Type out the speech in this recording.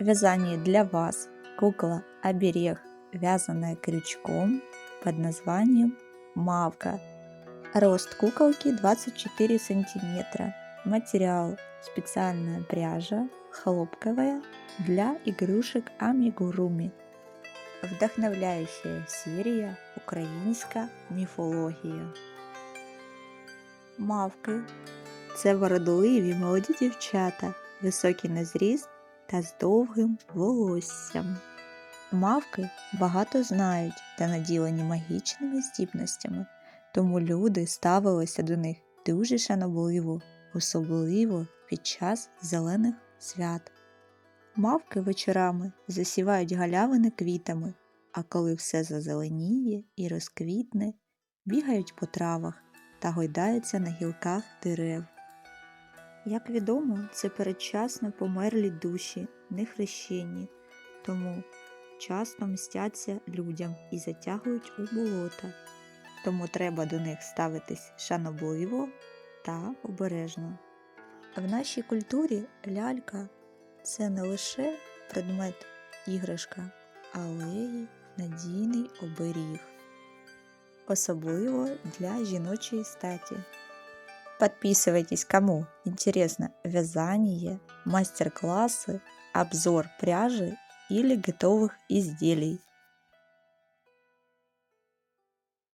Вязание для вас. Кукла-оберег, вязаная крючком под названием Мавка. Рост куколки 24 сантиметра. Материал специальная пряжа, хлопковая для игрушек амигуруми. Вдохновляющая серія Українська міфологія. Мавки це вродливі молоді дівчата, високі на зріст та з довгим волоссям. Мавки багато знають та наділені магічними здібностями, тому люди ставилися до них дуже шанобливо, особливо під час зелених свят. Мавки вечорами засівають галявини квітами, а коли все зазеленіє і розквітне, бігають по травах та гойдаються на гілках дерев. Як відомо, це передчасно померлі душі, не хрещені, тому часто мстяться людям і затягують у болота. Тому треба до них ставитись шанобливо та обережно. В нашій культурі лялька це не лише предмет іграшка, але й надійний оберіг, особливо для жіночої статі. Подписывайтесь, кому интересно вязание, мастер-классы, обзор пряжи или готовых изделий.